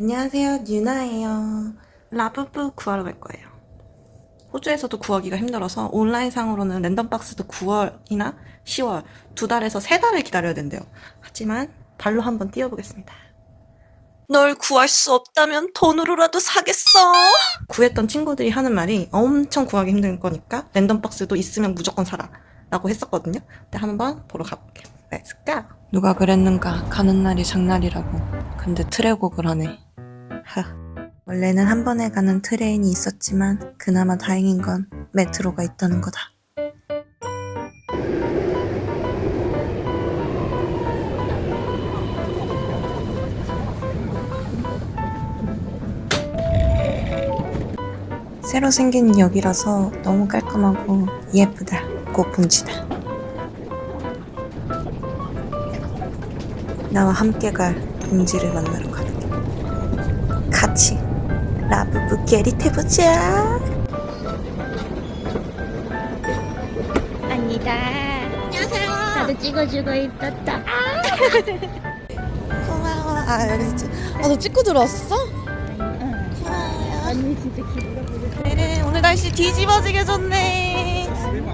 안녕하세요, 유나예요. 라부부 구하러 갈 거예요. 호주에서도 구하기가 힘들어서 온라인상으로는 랜덤박스도 9월이나 10월 두 달에서 세 달을 기다려야 된대요. 하지만 발로 한번 뛰어보겠습니다. 널 구할 수 없다면 돈으로라도 사겠어. 구했던 친구들이 하는 말이 엄청 구하기 힘든 거니까 랜덤박스도 있으면 무조건 사라. 라고 했었거든요. 근데 한번 보러 가볼게요. Let's go. 누가 그랬는가 가는 날이 장날이라고. 근데 트레곡을 하네. 하. 원래는 한 번에 가는 트레인이 있었지만 그나마 다행인 건 메트로가 있다는 거다. 새로 생긴 역이라서 너무 깔끔하고 예쁘다. 고품지다. 나와 함께 갈 동지를 만나러 길. 같이 라부부 게릿해보자. 아니다. 안녕하세요. 나도 찍어주고 있었다. 고마워. 아 여기 진짜. 아너 찍고 들어왔었어? 고마워요. 언니 진짜 기분가 보고 네, 오늘 날씨 뒤집어지게 좋네.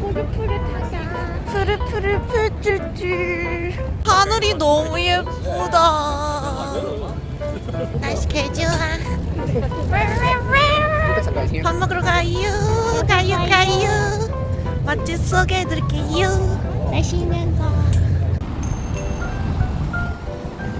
푸릇푸릇하다. 푸르푸르 푸쭈쭈. 하늘이 너무 예쁘다. 날씨 개 좋아. 밥 먹으러 가요. 가요 가요. 맛집 소개해드릴게요. 맛있는 거.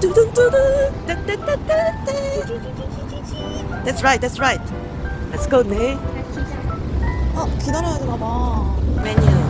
두둥두둥. 따따따따따. That's right, that's right. Let's go, 네. 어, 기다려야 되나 봐. 메뉴.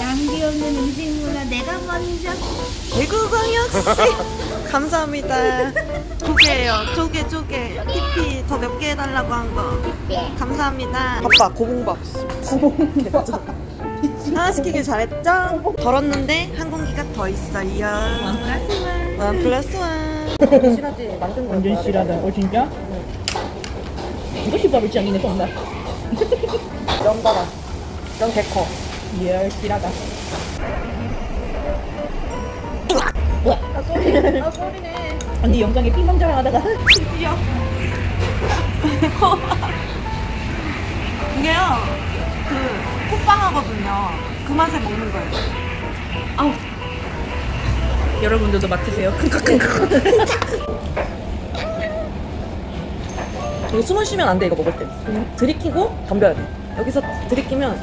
낭비 없는 음식 문화 내가 먼저. 외국어 역시 감사합니다. 조개예요. 조개 조개. 피피 더 몇 개 해달라고 한 거. 감사합니다. 바빠 고봉밥. 고봉밥. 하나 시키길 잘했죠? 덜었는데 한 공기가 더 있어요. 원 플러스 원. 완전 실하다. 어 진짜? 이것이 밥을 짱이네 정말. 연바다. 연 개커. 예, 실하다. 아 소리네. 언니 영상에 삐망 자랑하다가 드디어. 이게요. 그 콧방하거든요. 그 맛에 먹는 거예요. 여러분들도 맡으세요. 이거 숨을 쉬면 안 돼 이거 먹을 때 들이키고 덤벼야 돼 여기서 들이키면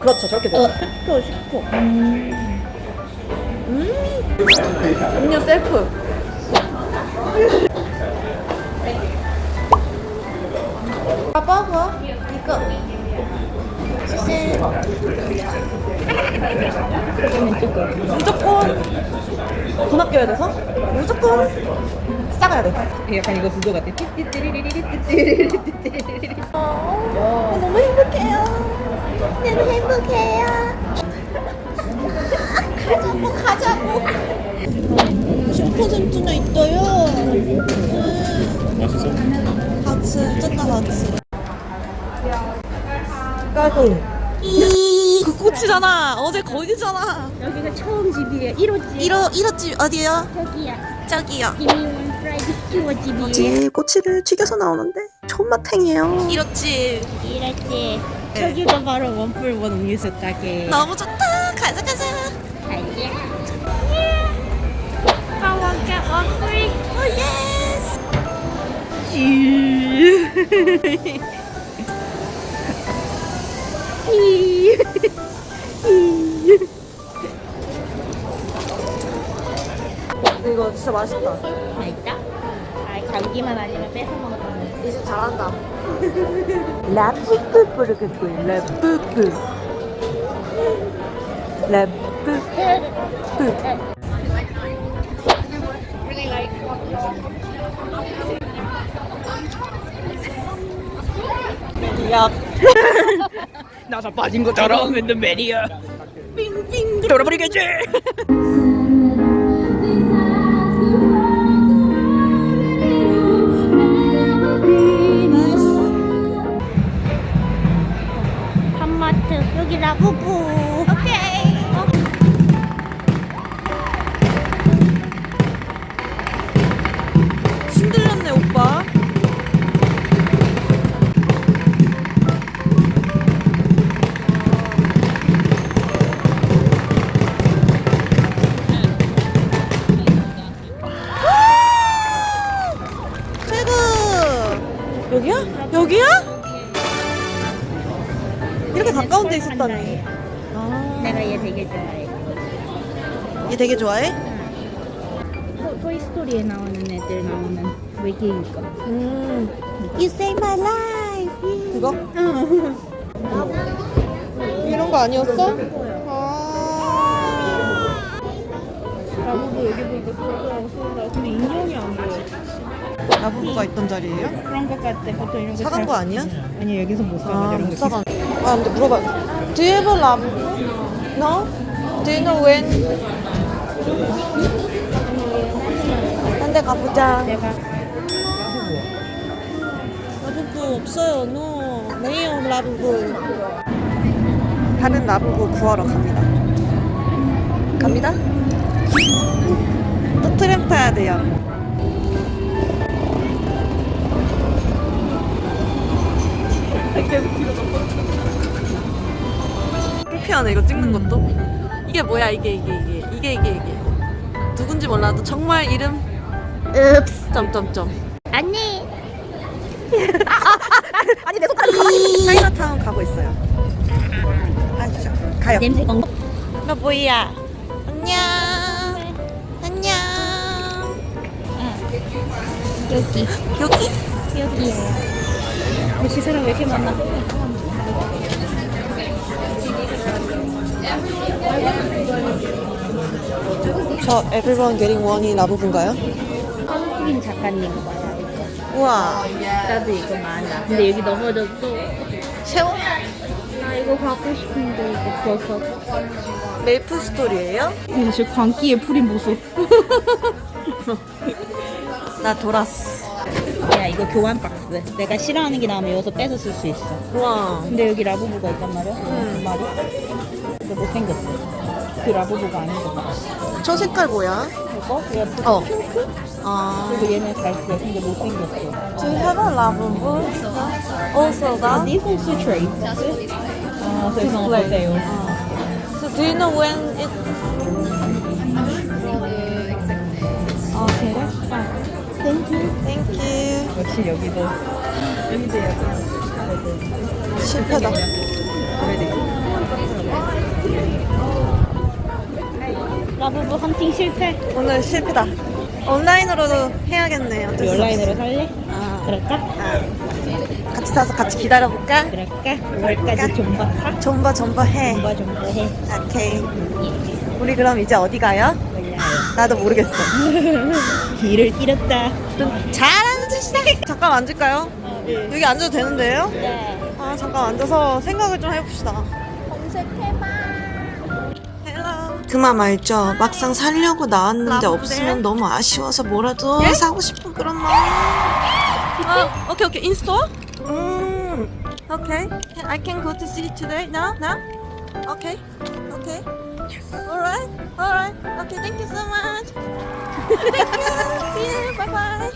그렇죠. 저렇게 먹어 식고 식고. 음. 음료 셀프. 아빠 봐 이거. 무조건 돈 아껴야 돼서 무조건 싸가야 돼. 약간 이거 그거 같아. 띠띠리리리띠띠리리띠띠리리리. 어, 너무 행복해요. 너무 행복해요. 가자고 가자고. 10%나 있어요. 맛있어? 같이 쩐다 같이. 까꿍. 이그 꽃이잖아. 어제 거기잖아. 여기가 처음 집이에요. 1호집. 1호 1호집 어디예요? 저기야. 저기요. 김이원 프라이드 스튜어 집이에요. 집 꼬치를 튀겨서 나오는데 손맛탱이에요. 1호집. 1호집. 저기가 바로 원뿔 원 음료수 가게. 너무 좋다. 가자 가자. 가자. 오 예스. 이거 진짜 맛있다. 맛있다? 아, 감기만 아니면 뺏어 먹는. 이제 잘한다. 라뿌뿌 부르겠고요. 라뿌뿌. 라뿌뿌. 야. 나다 빠진 거 따라오면 너 매니아. 빙빙 돌아버리겠지. 내가 얘 되게 좋아해. 얘 되게 좋아해? 토, 토이스토리에 나오는 애들 나오는 외계인과. 음 You save my life. 그거? 이런 거 아니었어? 아 나보고 여기 보니까 쏠쏠하고 쏠쏠하고 근데 인형이 안 보여. 라부부가 있던 자리예요? 그런 것 같아. 보통 이런 거 사간 잘- 거 아니야? 아니 여기서 못 사가 아, 이런 못 거. 사간. 아, 근데 물어봐. Do you have a? No? Do you know when? 한대 가보자. 내가 라부부 없어요. No. 메이요 라부부. 다른 라부부 구하러 갑니다. 갑니다. 또 트램 타야 돼요. 창피하네 이거 찍는 것도. 이게 뭐야 이게 이게 이게 이게 이게 이게. 누군지 몰라도 정말 이름 읍스. 점점점. 아니. 아니 내 손가락 차이나타운 가고 있어요. 아시죠? 가요. 냄새 건. 너 뭐야? 안녕. 안녕. 여기. 여기? 여기에요. 역시 사람 왜 이렇게 많아? 저 Everyone Getting One이 라부부인가요? 한국인 작가님 거야 이거. 우와. 나도 이거 많아. 근데 여기 넘어졌어. 새우? 나 이거 갖고 싶은데 이거 버섯. 메이플 스토리예요? 저 광기에 풀인 모습. 나 돌았어. 야 이거 교환 박스. 내가 싫어하는 게 나오면 여기서 빼서 쓸 수 있어. 우와. 근데 여기 라부부가 있단 말이야. 음. 두 마리. 근데 못생겼어. 그 라부부가 같아. 저 색깔 뭐야? 이거? 얘 어. 핑크? 아. 그리고 얘는 갈색. 근데 못생겼어. Do you have a 라부부? Also that? These also trade. 아, Display. 보세요. So do you know when it? 아 그래? Thank you. Thank you. 역시 여기도 여기도 약간 실패다. 라부부 헌팅 실패. 오늘 실패다. 온라인으로도 해야겠네. 어쩔 수 온라인으로. 살래? 아, 그럴까? 아. 같이 사서 같이 기다려볼까? 그럴까? 5월까지 좀더 타? 존버 존버 해. 좀더 좀더 해. 오케이. 우리 그럼 이제 어디 가요? 몰라요. 나도 모르겠어. 길을 잃었다. 좀 잘하는 짓이다. 잠깐 앉을까요? 어, 네. 여기 앉아도 되는데요? 네. 아 잠깐 앉아서 생각을 좀 해봅시다. 그만 말죠. 막상 살려고 나왔는데? 없으면 너무 아쉬워서 뭐라도 예? 사고 싶은 그런 마음. 아, 오케이 오케이 인스톨. 음, 오케이. I can go to see today now now. Okay, okay. Alright, alright. Okay, thank you so much. thank you. See you. Bye bye.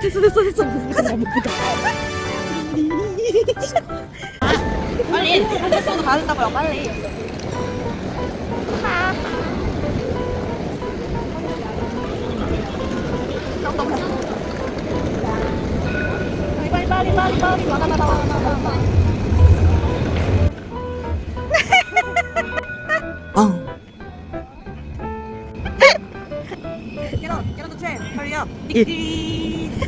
됐어 됐어 됐어. 빨리. 됐어 가는다고요 빨리. 빨리 빨리 빨리 빨리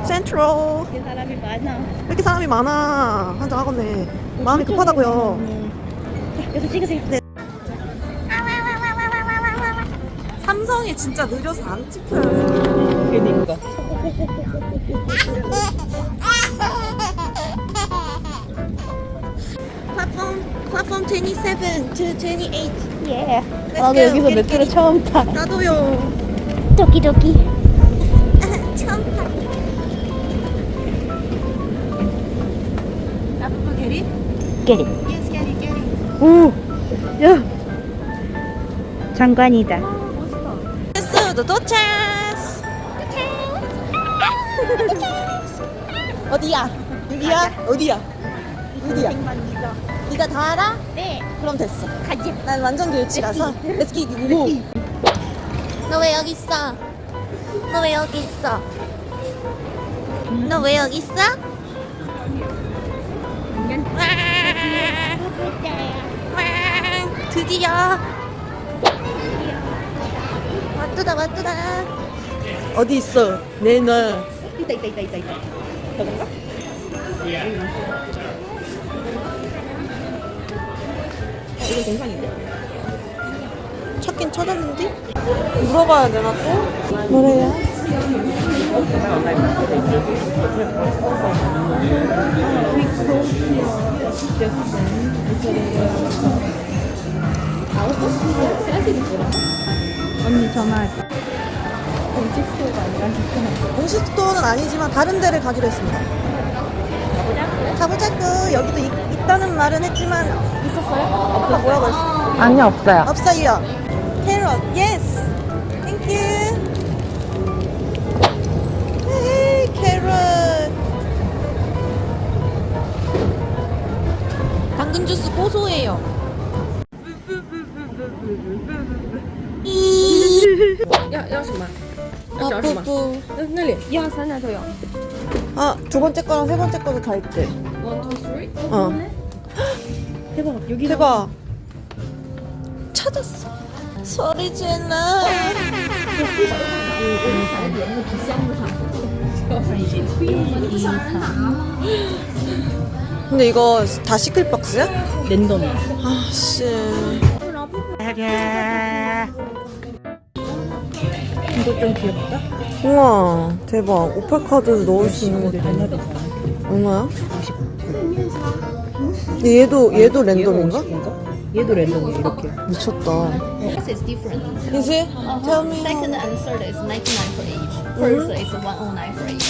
Central. 그 사람이 많아. 왜 이렇게 사람이 많아? 한잔 하겠네. 마음이 급하다고요. 여기서 찍으세요. 네. 삼성이 진짜 느려서 안 찍혀요. 그니까. 27 to 28. 예. Let's 나도 go. 여기서 끼리, 메트로 끼리. 처음 타. 나도요. 도끼도끼. 처음 타. 라부부 게리? 깨리. Yes, 게리, 게리. 오. 야. 장관이다. 수도 도착. 어디야? 여기야? 어디야? 어디야? 네가 다 알아? 네. 그럼 됐어. 가지. 난 완전 교육지라서. Let's get go. 너왜 여기 있어? 너 왜 여기 있어? 너 왜 여기 있어? 와. 와. 드디어 왔뚜다 왔뚜다 어디 있어 내놔 있다 있다 있다 있다 있다. 찾긴 찾았는데 물어봐야 되나 또? 뭐래요? 언니 전화할게. 공식 스토어는 아니지만 다른 데를 가기로 했습니다. 가보자. 가보자고 여기도 있, 있다는 말은 했지만 있었어요? 아까 뭐라고 했어? 아니 없어요. 없어요. 캐럿, 예스. 땡큐. 헤이, 캐럿. 당근 주스 고소해요. 아, 뿌뿌. 那里一二三那都有。 아, 두 번째 거랑 세 번째 거도 다 있대. One, two, three. 어. 대박. 여기 대박. 찾았어. 소리 질러. 근데 이거 다 시클박스야? 랜덤이야. 아, 씨. 이거 좀 귀엽다. 우와, 대박. 오팔 카드 넣을 수 있는 것도. 얼마야? 근데 얘도, 얘도 랜덤인가? 얘도 랜덤이야 이렇게. 미쳤다. Price is different. It? Tell me. Second and third is 99 for each. First is 109 for each.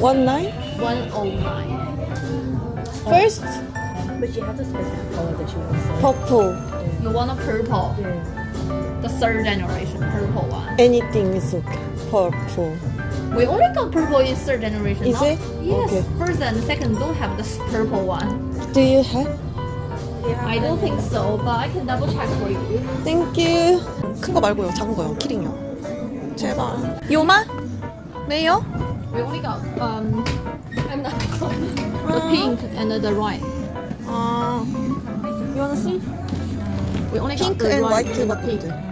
One nine? 109. First? But she has a specific color that she wants. Purple. You want a purple. The third generation purple one. Anything is okay. Purple. We only got purple in third generation. Is it? Yes. Okay. First and second don't have this purple one. Do you have? I don't think so, but I can double check for you. Thank you. 큰 거 말고요. 작은 거요. 키링요. 제발. 요마? 네요? We only got um, I'm not the pink and the red. 아. You wanna see? We only got 핑크 the 앤 red 화이트 and the pink.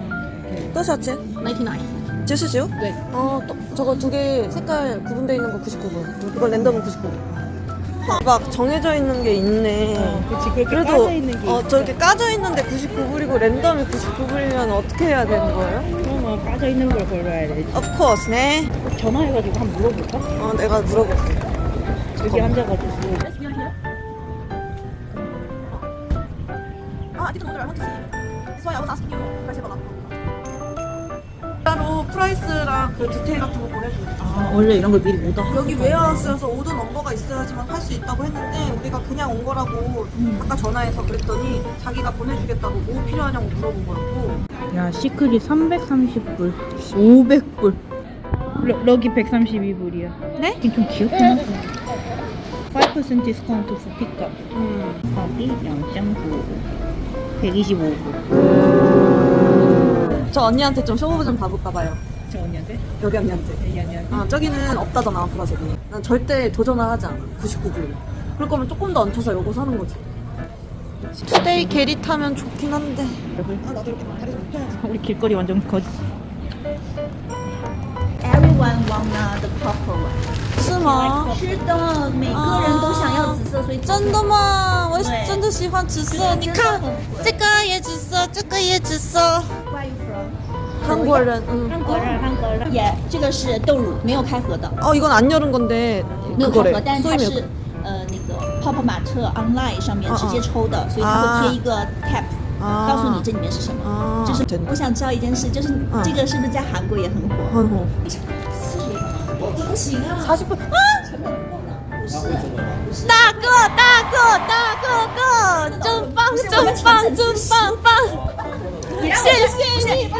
셔츠? 99. 주스죠? 네. 어, 또, 저거 두 개 색깔 구분되어 있는 거 99분. 이거 랜덤은 99분. 막 정해져 있는 게 있네. 그렇지. 그렇게 그래도 까져 있는 게 어, 있어. 저렇게 까져 있는데 99불이고 랜덤이 99불이면 어떻게 해야 되는 거예요? 그럼 뭐 까져 있는 걸 골라야 돼. Of course, 네. 전화해가지고 한번 물어볼까? 어, 내가 물어볼게. 여기 앉아가지고. 프라이스랑 그 디테일 같은 거 보내주고. 아 원래 이런 걸 미리 못 와. 여기 웨어하우스여서 오더 넘버가 있어야지만 팔수 있다고 했는데 우리가 그냥 온 거라고 아까 전화해서 그랬더니 자기가 보내주겠다고 뭐 필요하냐고 물어본 거라고. 야 시크릿 330불 500불 러, 럭이 132불이야 네? 이게 좀 귀엽긴 하다 5% 디스카운트 for 픽업 음. 가기 0.9 125불 저 언니한테 좀 쇼부 좀 봐볼까 봐요. 저 언니한테? 여기 언니한테. 여기 언니한테? 아 저기는 없다잖아 브라색이. 난 절대 도전을 하지 않아. 99불. 그럴 거면 조금 더 얹혀서 요거 사는 거지. 투데이 게리 타면 좋긴 한데. 아 나도 이렇게 다리 좀 펴야지. 우리 길거리 완전 거지 Everyone want the purple one. 是吗？是的，每个人都想要紫色，所以真的吗？我对真的喜欢紫色。你看，这个也紫色，这个也紫色。 Where are you from? 韩国人，嗯。韩国人韩国人也，这个是豆乳，没有开盒的， 어 이건 안 열은 건데 没有开 그거래. 盒，但是它 소이밀크. 是呃那个 泡泡玛特 online 上面直接抽的，所以它会贴一个 tap，、告诉你这里面是什么。啊就是我想知道一件事，就是这个是不是在韩国也很火？很火。不行啊， 40분. 大哥，大哥，大哥哥，真棒，真棒，真棒棒！ 谢谢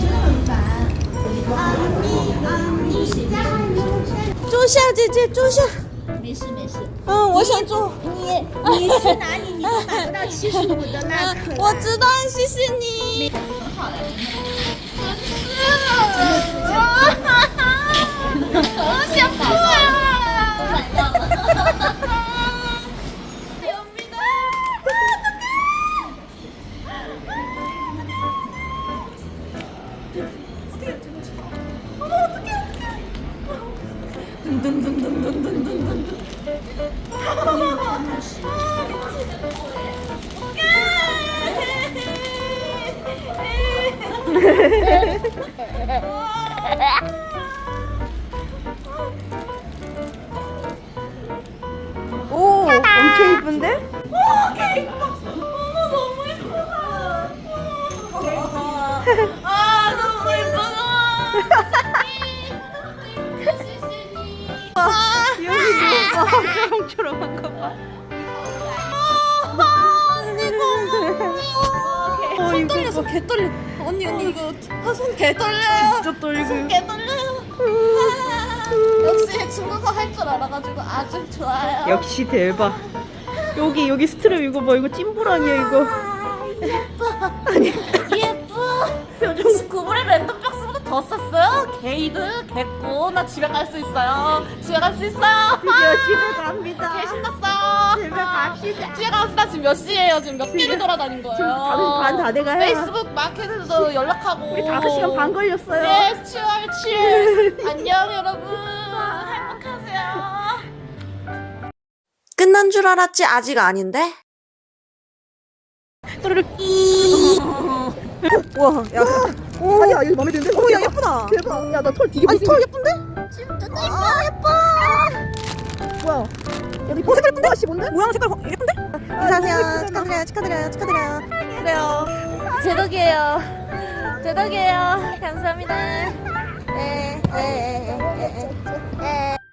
真的很烦。朱夏姐姐，朱夏，没事没事，嗯，我想做。你你去哪里你都买不到七十五的那可我知道，谢谢你。真 오, 엄청 이쁜데? 아 너무 예뻐. 여기 누가 초롱초롱한 거 봐. 어, 손 떨려서 개 떨려. 언니 언니 이거 손개 떨려요. 진짜 떨리고. 개 떨려요. 역시 중국어 할 줄 알아가지고 아주 좋아요. 역시 대박. 여기 여기 스트랩 이거 봐 이거 찐부랑이야 이거. 예뻐. 요즘 구글에 랜덤 쌌어요. 게이드 개꼬. 나 집에 갈 수 있어요. 집에 갈 수 있어요. 드디어 집에 갑니다. 개 신났어. 집에 갑시다. 집에 갑시다. 지금 몇 시예요? 지금 몇 개를 돌아다닌 거예요? 지금 5시 반 다 돼가요. 페이스북 마켓에서도 연락하고. 우리 5시간 반 걸렸어요. 네, 치얼 치얼. 안녕 여러분. 행복하세요. 끝난 줄 알았지 아직 아닌데? 와, 야, 오, 아니야, 이거 마음에 드는데? 오, 야, 예쁘다. 대박. 야, 나 털 되게 아니, 털 예쁜데? 진짜 아, 예뻐. 뭐야? 야, 너 어, 색깔 예쁜데? 아씨, 뭔데? 모양 색깔 예쁜데? 인사하세요. 축하드려요, 축하드려요, 축하드려요. 그래요. 제 덕이에요. 제 덕이에요. 감사합니다. 에, 에, 에, 에, 에, 에.